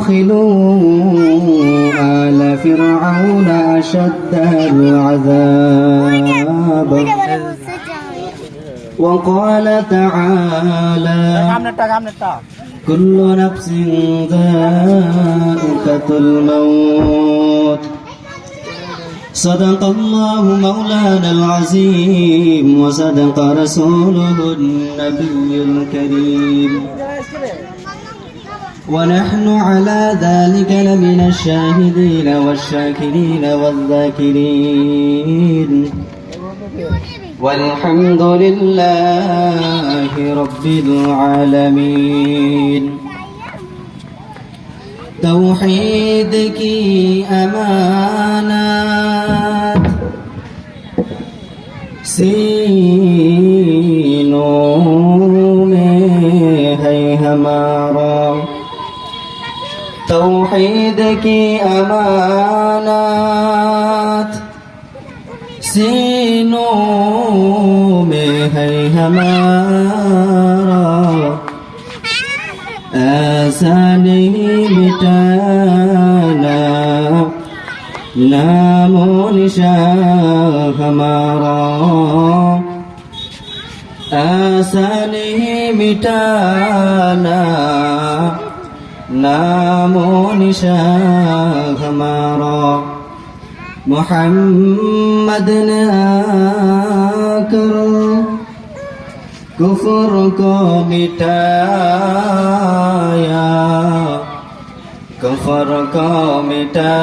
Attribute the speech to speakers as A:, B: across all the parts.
A: وأدخلوا آل فرعون أشد العذاب. وقال تعالى كل نفس ذائقة الموت. صدق الله مولانا العظيم وصدق رسوله النبي الكريم. ونحن على ذلك لمن الشاهدين والشاكرين والذاكرين. والحمد لله رب العالمين. توحيدك أمانات. سينو هيهما توحيدك أمانات. سينو میں ہے آساني بتانا نامو مٹانا نام آساني بتانا নাম নিশাঘমার মোহাম্মদ করো কুফর কো মিটায়া কুফর কো মিটা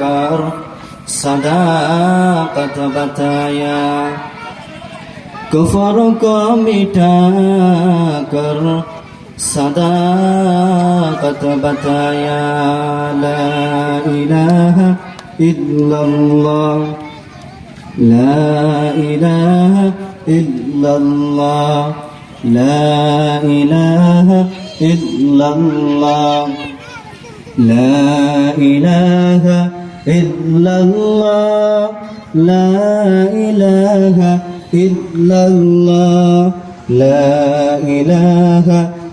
A: কর সদা بتایا کفر کو مٹا کر صداقة بتايا لا إله إلا الله لا إله إلا الله لا إله إلا الله لا إله إلا الله لا إله إلا الله لا إله إلا الله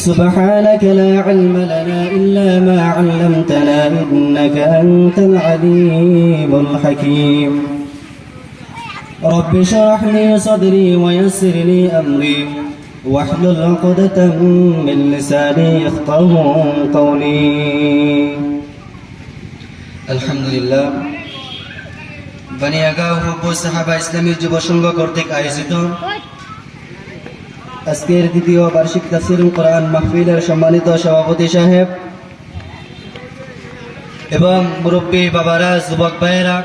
A: سبحانك لا علم لنا إلا ما علمتنا إنك أنت العليم الحكيم رب اشرح لي صدري ويسر لي أمري واحلل عقدة من لساني يفقه قولي الحمد لله বানিয়াগাঁও হুব্বু সাহাবা ইসলামী যুব সংঘ কর্তৃক আয়োজিত আজকের দ্বিতীয় বার্ষিক তাফসিরুল কোরআন মাহফিলের সম্মানিত সভাপতি সাহেব এবং মুরব্বী বাবারা, যুবক ভাইয়েরা,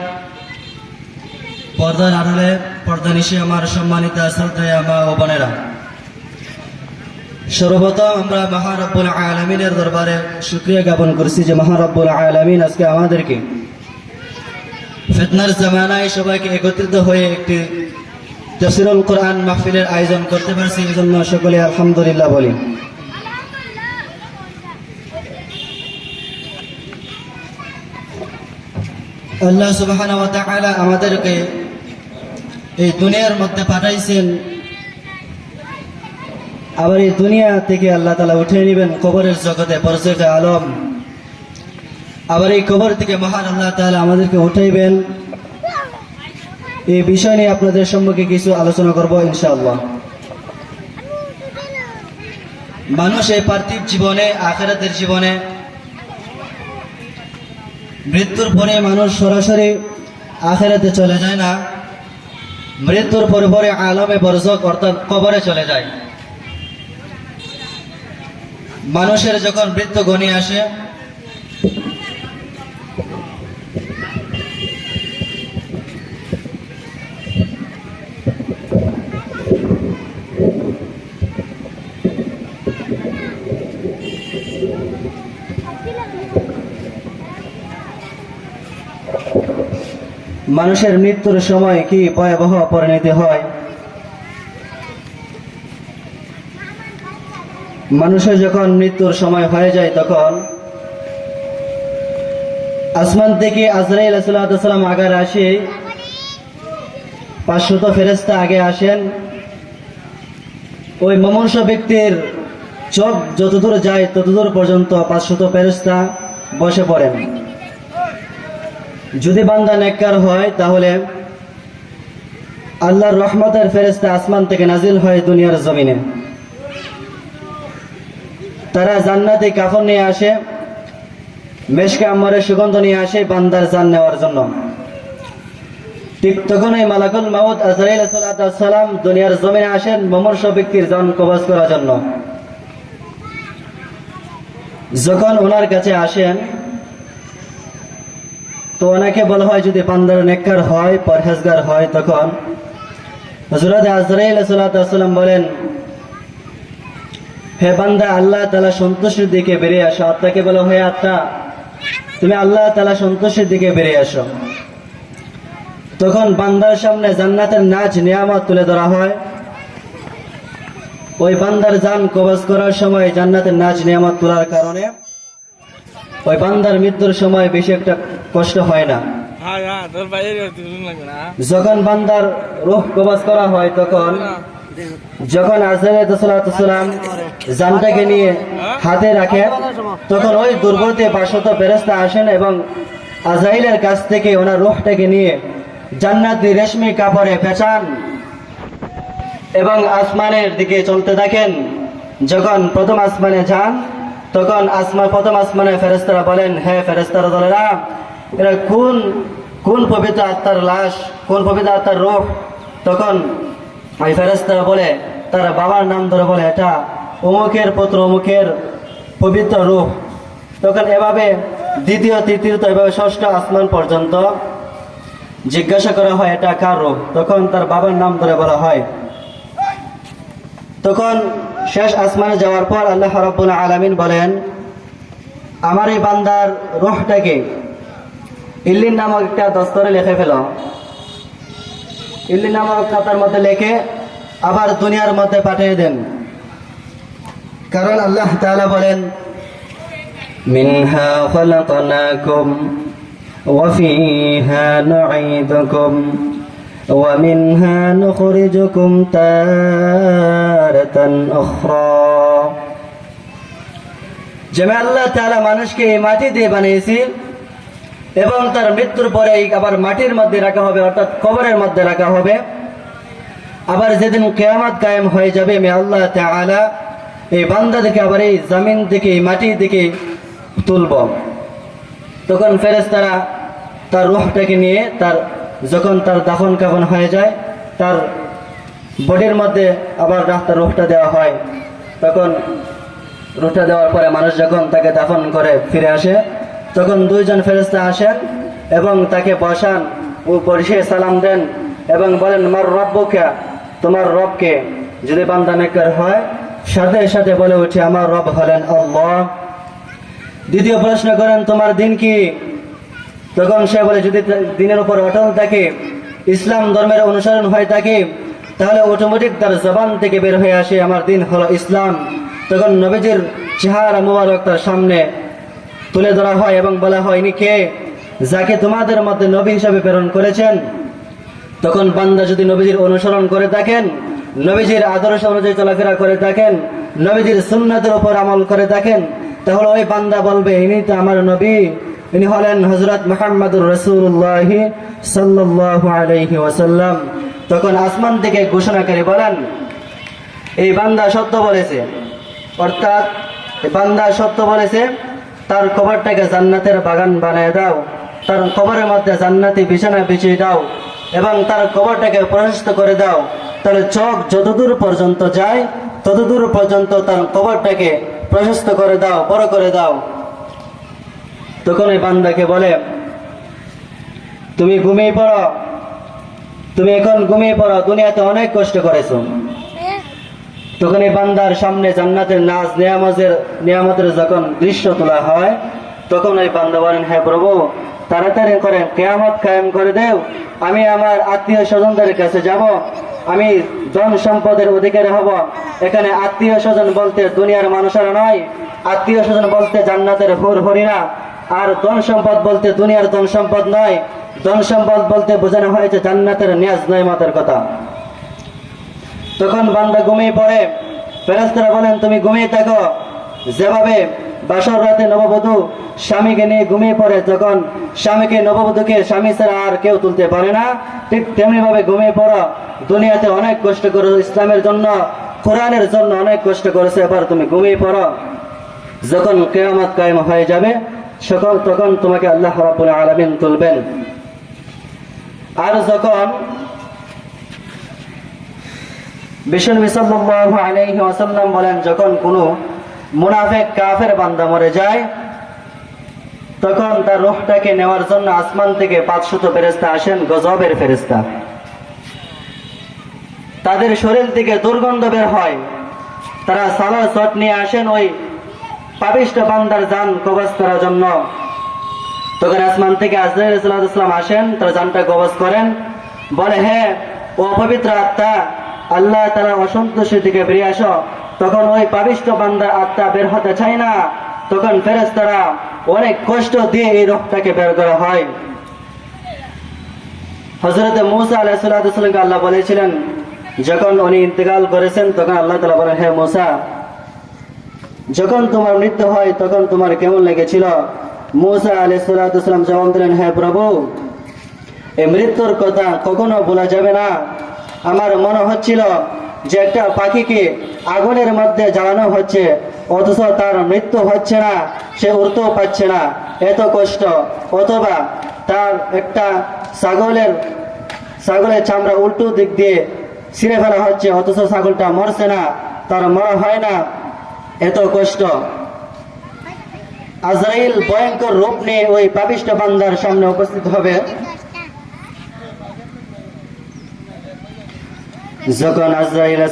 A: পর্দার আড়ালে পর্দা নিশে আমার সম্মানিত শ্রদ্ধেয় মা ও বোনেরা। সর্বপ্রথম আমরা মহারব্বুল আলমিনের দরবারে শুক্রিয়া জ্ঞাপন করছি যে মহারব্বুল আলমিন আজকে আমাদেরকে ফেতনার জামানায় সবাইকে একত্রিত হয়ে একটি তফসিরুল কোরআন মাহফিলের আয়োজন করতে পারছি এই জন্য সকলে আলহামদুলিল্লাহ বলি। আল্লাহ তাআলা আমাদেরকে এই দুনিয়ার মধ্যে পাঠাইছেন। আবার এই দুনিয়া থেকে আল্লাহ তালা উঠে নেবেন কবরের জগতে পরশেখে আলম। আবার এই কবর থেকে মহান আল্লাহ তাআলা আমাদেরকে উঠাইবেন। এই বিষয় নিয়ে আপনাদের সম্মুখে কিছু আলোচনা করব, ইনশাআল্লাহ। মানুষ এই পার্থিব জীবনে, আখেরাতের জীবনে, মৃত্যুর পরে মানুষ সরাসরি আখেরাতে চলে যায় না। মৃত্যুর পরে পরে আলমে বরজক, অর্থাৎ কবরে চলে যায়। মানুষের যখন মৃত্যু গণি আসে মানুষের মৃত্যুর সময় কি ভয়াবহ পরিণতি হয়? মানুষের যখন মৃত্যুর সময় হয়ে যায় তখন, আসমান থেকে আজরাইল সাল্লাম আগার আসে, পাঁচশত ফেরেস্তা আগে আসেন। ওই মমর্ষ ব্যক্তির চোখ যতদূর যায় ততদূর পর্যন্ত পাঁচশত ফেরেস্তা বসে পড়েন। যদি বান্দা নেককার হয়, তাহলে আল্লাহর রহমতের ফেরেস্তা আসমান থেকে নাজিল হয় দুনিয়ার জমিনে। তারা জান্নাতে কাফন নিয়ে আসে, মেশকে আম্মরের সুগন্ধ নিয়ে আসে বান্দার জান নেওয়ার জন্য। ঠিক তখন এই মালাকুল মাউদ আজরাইল সালাম দুনিয়ার জমিনে আসেন মমর্ষ ব্যক্তির জান কবজ করার জন্য। যখন ওনার কাছে আসেন তো ওনাকে বলা হয় যদি বান্দার নেককার হয়, পরহেজগার হয়, তখন হজরত আজরাইল সাল্লাম বলেন, হে বান্দা, আল্লাহ তালা সন্তোষের দিকে বেরিয়ে আসো। আত্মাকে বলো হে আত্মা, তুমি আল্লাহ তালা সন্তোষের দিকে বেরিয়ে আসো। তখন বান্দার সামনে জান্নাতের নাচ নিয়ামত তুলে ধরা হয়। ওই বান্দার যান কবজ করার সময় জান্নাতের নাচ নিয়ামত তোলার কারণে ওই বান্দার মৃত্যুর সময় বেশি একটা কষ্ট হয় না।
B: হ্যাঁ হ্যাঁ
A: যখন বান্দার রূহ কবজ করা হয় তখন যখন আজরাইলাম জানটাকে নিয়ে হাতে রাখে তখন ওই দুর্গতে পাঁচশত ফেরেস্তা আসেন এবং আজরাইলের কাছ থেকে ওনার রূহটাকে নিয়ে জান্নাতি রেশমি কাপড়ে পেঁচান এবং আসমানের দিকে চলতে থাকেন। যখন প্রথম আসমানে যান তখন আসমান প্রথম আসমানে ফেরেস্তারা বলেন হ্যাঁ ফেরেস্তারা দলেরা এরা কোন কোন পবিত্র আত্মার লাশ, কোন পবিত্র আত্মার রূপ? তখন ওই ফেরেস্তারা বলে, তার বাবার নাম ধরে বলে, এটা অমুকের পুত্র, অমুকের পবিত্র রূপ। তখন এভাবে দ্বিতীয়, তৃতীয় এভাবে ষষ্ঠ আসমান পর্যন্ত জিজ্ঞাসা করা হয়, এটা কার রূপ? তখন তার বাবার নাম ধরে বলা হয়। তখন শেষ আসমানে যাওয়ার পর আল্লাহ রাব্বুল আলামিন বলেন, আমার এই বান্দার রুহটাকে ইল্লির নামক একটা দস্তরে লেখে ফেল। ইল্লি নামক খাতার মধ্যে লেখে আবার দুনিয়ার মধ্যে পাঠিয়ে দেন। কারণ আল্লাহ তালা বলেন, মিনহা খলাকনাকুম ওয়া ফিহা নুঈদুকুম ওয়া মিনহা নুখরিজুকুম তারাতান উখরা। যেমন আল্লাহ তাআলা মানুষকে মাটি দিয়ে বানিয়েছিলেন এবং তার মৃত্যুর পরে আবার মাটির মধ্যে রাখা হবে, অর্থাৎ কবরের মধ্যে রাখা হবে। আবার যেদিন কেয়ামত কায়েম হয়ে যাবে আমি আল্লাহ তাআলা এই বান্দা দেখে আবার এই জমিন থেকে, এই মাটি থেকে তুলব। তখন ফেরেস তারা তার রুহটাকে নিয়ে তার, যখন তার দাফন কাফন হয়ে যায়, তার বডির মধ্যে আবার রাস্তার রুহটা দেওয়া হয়। তখন রুহটা দেওয়ার পরে মানুষ যখন তাকে দাফন করে ফিরে আসে তখন দুইজন ফেরেস্তা আসেন এবং তাকে বসান ও বসে সালাম দেন এবং বলেন, মার রব্বকে তোমার রবকে যদি বান্দা নেকর হয়, সাথে সাথে বলে উঠে, আমার রব হলেন আল্লাহ। দ্বিতীয় প্রশ্ন করেন, তোমার দিন কি? তখন সে বলে, যদি দিনের উপর অটল থাকে, ইসলাম ধর্মের অনুসরণ হয়ে থাকে তাহলে অটোমেটিক তার জবান থেকে বের হয়ে আসে, আমার দিন হলো ইসলাম। তখন নবীজির চেহারা মুবারক তার সামনে তুলে ধরা হয় এবং বলা হয় ইনি কে, যাকে তোমাদের মধ্যে নবী হিসাবে প্রেরণ করেছেন। তখন বান্দা যদি নবীজির অনুসরণ করে থাকেন, নবীজির আদর্শ অনুযায়ী চলাফেরা করে থাকেন, নবীজির সুন্নাতের উপর আমল করে থাকেন, তাহলে ওই বান্দা বলবে, ইনি তো আমার নবী। ইনি হলেন হজরত মোহাম্মদুর রসুল্লাহ সাল্লাহ আলাইহি ওয়াসাল্লাম। তখন আসমান থেকে ঘোষণাকারী বলেন, এই বান্দা সত্য বলেছে। অর্থাৎ বান্দা সত্য বলেছে তার কবরটাকে জান্নাতের বাগান বানায় দাও। তার কবরের মধ্যে জান্নাতি বিছানা বিছিয়ে দাও এবং তার কবরটাকে প্রশস্ত করে দাও। তাহলে চোখ যতদূর পর্যন্ত যায়, ততদূর পর্যন্ত তার কবরটাকে প্রশস্ত করে দাও, বড় করে দাও। তখন ওই বান্দাকে বলে, তুমি ঘুমিয়ে পড়ো। তুমি এখন ঘুমিয়ে পড়ো। দুনিয়াতে অনেক কষ্ট করেছ। তখন এই বান্দার সামনে জান্নাতের নাচ নিয়ামতের নিয়ামতের যখন দৃশ্য তোলা হয়, তখন ওই বান্দা বলেন হ্যাঁ প্রভু, তাড়াতাড়ি করেন, কেয়ামত কায়েম করে দেও। আমি আমার আত্মীয় স্বজনদের কাছে যাব, আমি ধন সম্পদের অধিকারী হব। এখানে আত্মীয় স্বজন বলতে দুনিয়ার মানুষেরা নয়, আত্মীয় স্বজন বলতে জান্নাতের হুর হরিরা আর ধন সম্পদ বলতে দুনিয়ার ধন সম্পদ নয়, ধন সম্পদ বলতে বোঝানো হয়েছে জান্নাতের নিয়াজ, নয়মতের কথা। তখন বান্দা ঘুমিয়ে পড়ে। ফেরেস্তারা বলেন, তুমি ঘুমিয়ে থাকো। যেভাবে বাসর রাতে নববধূ স্বামীকে নিয়ে ঘুমিয়ে পড়ে তখন স্বামীকে নববধূকে স্বামী ছাড়া আর কেউ তুলতে পারে না, ঠিক তেমনি ভাবে ঘুমিয়ে পড়ো দুনিয়াতে অনেক কষ্ট করে ইসলামের জন্য, কোরআনের জন্য অনেক কষ্ট করেছে এবার তুমি ঘুমিয়ে পড়ো। যখন কেয়ামত কায়েম হয়ে যাবে, সকল তখন তোমাকে আল্লাহ রাব্বুল আলামিন তুলবেন। আর যখন বলেন, যখন কোনো মুনাফিক কাফের বান্দা মরে যায়, তখন তার নেওয়ার জন্য আসমান থেকে পাঁচশত আসেন, গজবের তাদের শরীর থেকে দুর্গন্ধ বের হয়। তারা সালার চট নিয়ে আসেন, ওই পাবিষ্ট বান্দার যান কবজ করার জন্য। তখন আসমান থেকে আজরাইলাম আসেন, তার যানটা কবজ করেন। বলে হ্যাঁ ও অপবিত্র আত্মা আল্লাহ তারা অসন্তোষের দিকে বেরিয়ে আসো। তখন ওই পাবিষ্ট বান্দার আত্মা বের হতে চায় না। তখন ফেরেস তারা অনেক কষ্ট দিয়ে এই রক্তটাকে বের করা হয়। হজরত মুসা আলাহিসাল্লামকে আল্লাহ বলেছিলেন, যখন উনি ইন্তেকাল করেছেন, তখন আল্লাহ তালা বলেন হ্যাঁ মুসা, যখন তোমার মৃত্যু হয়, তখন তোমার কেমন লেগেছিল? মুসা আলাইসাল্লাম জবাব দিলেন হ্যাঁ প্রভু, এই মৃত্যুর কথা কখনো বলা যাবে না। আমার মনে হচ্ছিল যে একটা পাখিকে আগুনের মধ্যে জ্বালানো হচ্ছে, অথচ তার মৃত্যু হচ্ছে না, সে উড়তেও পাচ্ছে না। এত কষ্ট, অথবা তার একটা ছাগলের ছাগলের চামড়া উল্টো দিক দিয়ে ছিঁড়ে ফেলা হচ্ছে, অথচ ছাগলটা মরছে না, তার মরা হয় না। এত কষ্ট। আজরাইল ভয়ঙ্কর রূপ নিয়ে ওই পাপিষ্ট বান্দার সামনে উপস্থিত হবে। যখন আজরাইল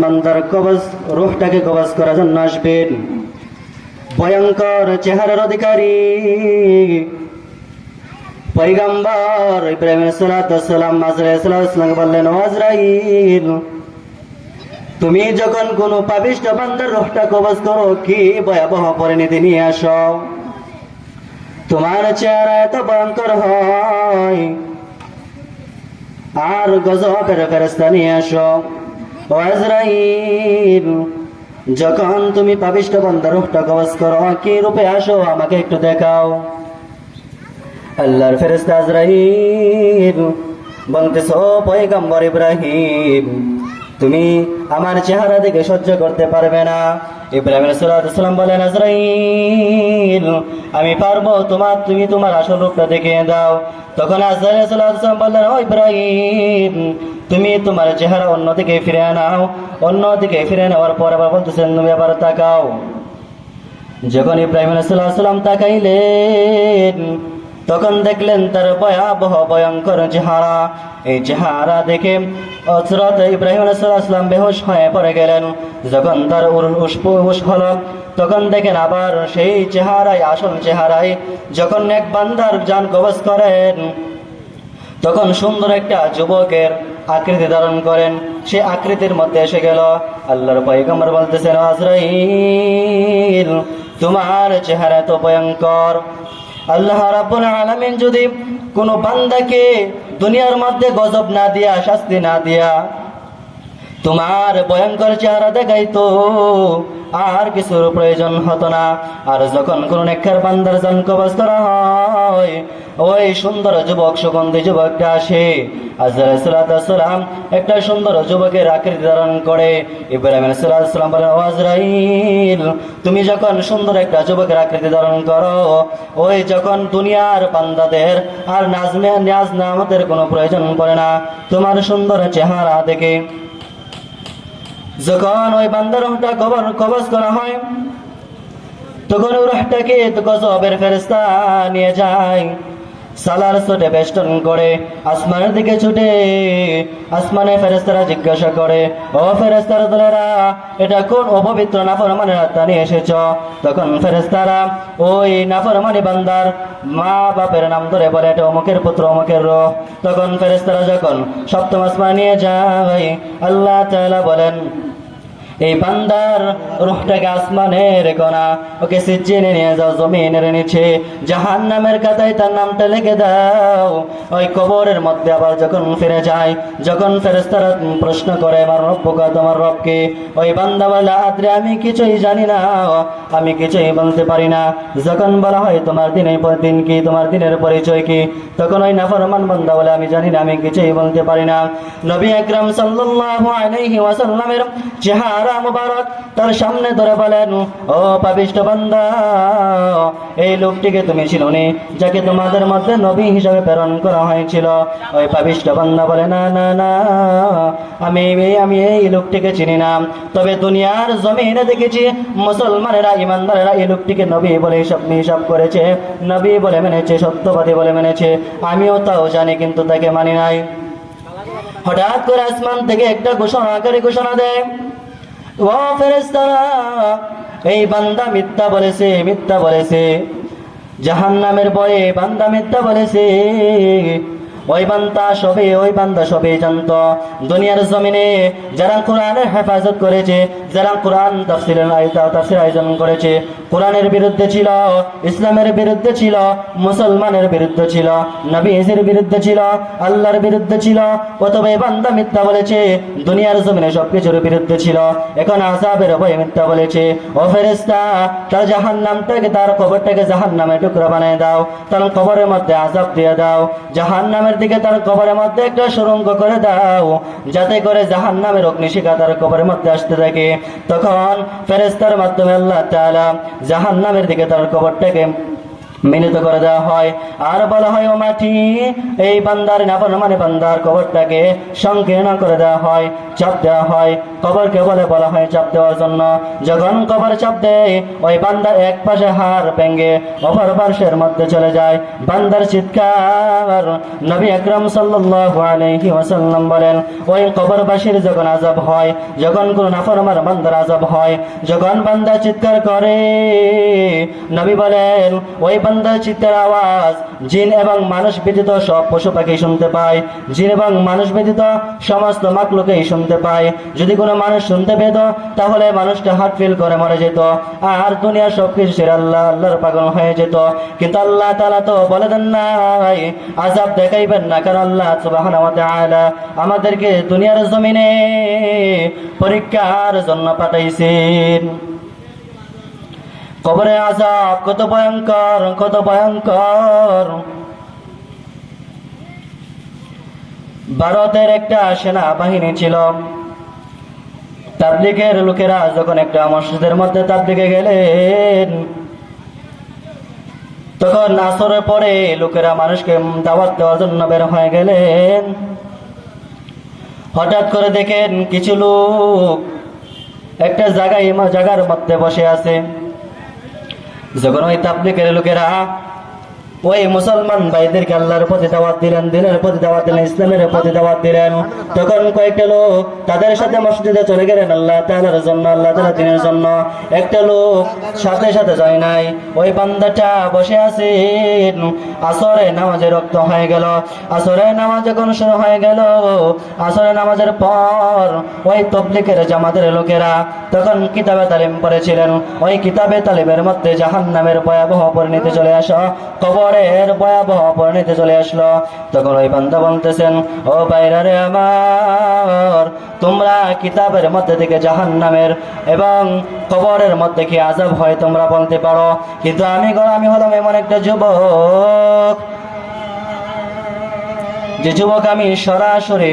A: বান্দার কবজ, রূহটাকে কবজ করার জন্য আসবেন, ভয়ঙ্কর চেহারার অধিকারী পৈগম্বর ইব্রাহিম সালাম আজরাইল বললেন, "ও আজরাইল, তুমি যখন কোনো পাবিষ্ট বান্দার রোহটা কবজ করো, কি ভয়াবহ পরিণতি নিয়ে আসো? তোমার চেহারা এত ভয়ঙ্কর হয় আর গজবের ফেরস্তা নিয়ে আসো। ও আজরাইল যখন তুমি পাবিষ্ট বান্দার রোহটা কবজ করো, কি রূপে আসো আমাকে একটু দেখাও। আল্লাহর ফেরেস্তা আজরাইল বলতেছ, পয়গম্বর ইব্রাহিম, তুমি আমার চেহারা দেখে সহ্য করতে পারবে না। ইব্রাহিম সাল্লাম বলেন আজরাইল আমি পারব, তোমার, তুমি তোমার আসল রূপটা দেখে দাও। তখন সাল্লাম বললেন, ও ইব্রাহিম, তুমি তোমার চেহারা অন্যদিকে ফিরে আনাও অন্যদিকে ফিরে নেওয়ার পর আবার বলতেছেন, তুমি আবার তাকাও। যখন ইব্রাহিম সাল্লাম তাকাইলেন তখন দেখলেন তার ভয়াবহ, ভয়ঙ্কর চেহারা। এই চেহারা দেখে হজরত ইব্রাহিম আলাইসাল্লাম বেহুশ হয়ে পড়ে গেলেন। যখন তার উস হল, তখন দেখেন আবার সেই চেহারায় আসল চেহারায় যখন এক বান্দার যান কবজ করেন, তখন সুন্দর একটা যুবকের আকৃতি ধারণ করেন। সে আকৃতির মধ্যে এসে গেল। আল্লাহর পয়গম্বর বলতেছেন, আজরাইল, তোমার চেহারা তো ভয়ঙ্কর। আল্লাহ রাব্বুল আলামিন যদি কোনো বান্দাকে দুনিয়ার মধ্যে গজব না দিয়া শাস্তি না দিয়া তোমার ভয়ঙ্কর চেহারা দেখাইতো। আর কিছুর প্রয়োজন হতো না। আর যখন কোন নেকর বান্দার জান কবজ করা হয়, ওই সুন্দর যুবক, সুগন্ধি যুবকটা আসে। আজরাইসালাম একটা সুন্দর যুবকের আকৃতি ধারণ করে। ইব্রাহিম সাল্লাম বলেন "ও আজরাইল, তুমি যখন সুন্দর একটা যুবকের আকৃতি ধারণ করো, ওই যখন দুনিয়ার বান্দাদের আর নাজমে নাজ নামতের কোনো প্রয়োজন পড়ে না। তোমার সুন্দর চেহারা দেখে যখন ওই বান্দার কবর কবজ করা হয় তখন ওই রুহটাকে গজবের ফেরেস্তা নিয়ে যায়। সালার ছোটে বেষ্টন করে, আসমানের দিকে ছুটে, আসমানে ফেরেস্তারা জিজ্ঞাসা করে, ও ফেরেস্তার দলেরা, এটা কোন অপবিত্র নাফরমানের আত্মা নিয়ে এসেছ? তখন ফেরেস্তারা ওই নাফরমানি বান্দার মা বাপের নাম ধরে বলে, এটা অমুকের পুত্র, অমুকের রোহ। তখন ফেরেস্তারা যখন সপ্তম আসমান নিয়ে যায়, আল্লাহ তাআলা বলেন এই বান্দার রুহটাকে আসমানের কণা ওকে সিজিনে নিয়ে যাও, জমিনের নিচে। জাহান নামের কাতায় তার নামটা লিখে দাও। ওই কবরের মধ্যে আবার যখন ফিরে যায়, যখন ফেরেস্তারা প্রশ্ন করে, আমার রব্বকা তোমার রবকে? ওই বান্দা বলে, আদ্রে, আমি কিছুই জানি না, আমি কিছুই বলতে পারি না। যখন বলা হয়, তোমার দিনের দিন কি, তোমার দিনের পরিচয় কি? তখন ওই নাফরমান বান্দা বলে, আমি জানি না, আমি কিছুই বলতে পারি না। নবী আকরাম সাল্লাল্লাহু আলাইহি ওয়াসাল্লামের চেহারা মুবারক তার সামনে ধরে বলেন, ও পাবিষ্ট বান্দা, এই লোকটিকে তুমি চিনোনি, যাকে তোমাদের মধ্যে নবী হিসাবে প্রেরণ করা হয়েছিল। ওই পাবিষ্ট বান্দা বলে, না না না, আমি আমি এই লোকটিকে চিনি না। তবে দুনিয়ার জমিনে দেখেছি মুসলমানেরা, ইমানদারেরা এই লোকটিকে নবী বলে হিসাব হিসাব করেছে, নবী বলে মেনেছে, সত্যবাদী বলে মেনেছে। আমিও তাও জানি, কিন্তু তাকে মানি নাই। হঠাৎ করে আসমান থেকে একটা ঘোষণা, আকারে ঘোষণা দেয় ও ফেরেস্তারা এই বান্দা মিথ্যা বলেছে মিথ্যা বলেছে। জাহান নামের বয়ে বান্দা মিথ্যা বলেছে। ওই বান্দা সবে, ওই বান্দা সবে জানত। দুনিয়ার জমিনে যারা কোরআনের হেফাজত করেছে যারা কোরআন তাফসিলের তাফসির আয়োজন করেছে, কোরআনের বিরুদ্ধে ছিল, ইসলামের বিরুদ্ধে ছিল, মুসলমানের বিরুদ্ধে ছিল নবীজের বিরুদ্ধে ছিল, আল্লাহর বিরুদ্ধে ছিল প্রথমে বান্দা মিথ্যা বলেছে, দুনিয়ার জমিনে সবকিছুর বিরুদ্ধে ছিল। এখন আসাবের ভয়ে মিথ্যা বলেছে, ও ফেরেস্তা তার জাহান নামটাকে তার কবরটাকে জাহান নামে টুকরা বানিয়ে দাও, তার কবরের মধ্যে আজাব দিয়ে দাও জাহান নামের দিকে তার কবরের মধ্যে একটা সুরঙ্গ করে দাও, যাতে করে জাহান নামের অগ্নিশিখা তার কবরের মধ্যে আসতে থাকে। তখন ফেরেস্তার মাধ্যমে আল্লাহ তালা জাহান নামের দিকে তার কবরটাকে মিলিত করে দেওয়া হয়। আর বলা হয়, ও মাটি, এই বান্দার নাফর মানে বান্দার কবরটাকে সংকীর্ণ করে দেওয়া হয়, চাপ দেওয়া হয়। কবরকে বলে বলা হয় চাপ দেওয়ার জন্য। যখন কবর চাপ দেয়, ওই বান্দার এক পাশে হাড় ভেঙ্গে অপর পার্শ্বের মধ্যে চলে যায়। বান্দার চিৎকার নবী আকরাম সাল্লাল্লাহু আলাইহি ওয়াসাল্লাম বলেন, ওই কবরবাসীর যখন আজাব হয়, যখন কোন নাফরমার বান্দার আজাব হয়, যখন বান্দা চিৎকার করে, নবী বলেন, ওই বান্দার চিৎকার আওয়াজ জিন এবং মানুষ ব্যতীত সব পশু পাখি শুনতে পায়। জিন এবং মানুষ ব্যতীত সমস্ত মাকলুকেই শুনতে পায়। যদি কোনো মানুষ শুনতে পেত, তাহলে মানুষটা হার্ট ফিল করে মরে যেত। আর দুনিয়া সবকিছু ছেড়ে আল্লাহ, আল্লাহর পাগল হয়ে যেত। কিন্তু আল্লাহ তালা তো বলে দেন নাই আজাব দেখাইবেন না। কারণ আল্লাহ ওয়া আমাদেরকে দুনিয়ার জমিনে পরীক্ষার জন্য পাঠাইছেন। কবরে আজাব কত ভয়ঙ্কর কত ভয়ঙ্কর। ভারতের একটা সেনাবাহিনী ছিল। তাবলিগের লোকেরা যখন একটা মসজিদের মধ্যে তাবলিগে গেলেন, তখন আসরের পরে লোকেরা মানুষকে দাওয়াত দেওয়ার জন্য বের হয়ে গেলেন। হঠাৎ করে দেখেন কিছু লোক একটা জায়গায়, জায়গার মধ্যে বসে আছে। যখন ওই তাবলিকের লোকেরা ওই মুসলমান ভাইদেরকে আল্লাহর প্রতি দাওয়াত দিলেন, দিনের প্রতি দাওয়াত দিলেন, ইসলামের প্রতি দাওয়াত দিলেন। তখন কয়েকটা লোক তাদের সাথে মসজিদে চলে গেলেন আল্লাহ তাআলার জন্য, আল্লাহ তাআলা দিনের জন্য। একটা লোক সাথে সাথে যায় নাই। ওই বান্দাটা বসে আছে। আসরে নামাজে রক্ত হয়ে গেল। আসরে নামাজ যখন শুরু হয়ে গেল আসরে নামাজের পর ওই তবলিকের জামাতের লোকেরা তখন কিতাবে তালিম পড়েছিলেন। ওই কিতাবে তালিমের মধ্যে জাহান নামের ভয়াবহ পরিণতি চলে আসা। কবর কবরের ভয়াবহ পরিণতি চলে আসলো। তখন ওই বান্ধব বলতেছেন, ও বাইরা রে আমার, তোমরা কিতাবের মধ্যে থেকে জাহান নামের এবং কবরের মধ্যে কি আজব হয় তোমরা বলতে পারো। কিন্তু আমি আমি হলাম এমন একটা যুবক। যে যুবক আমি সরাসরি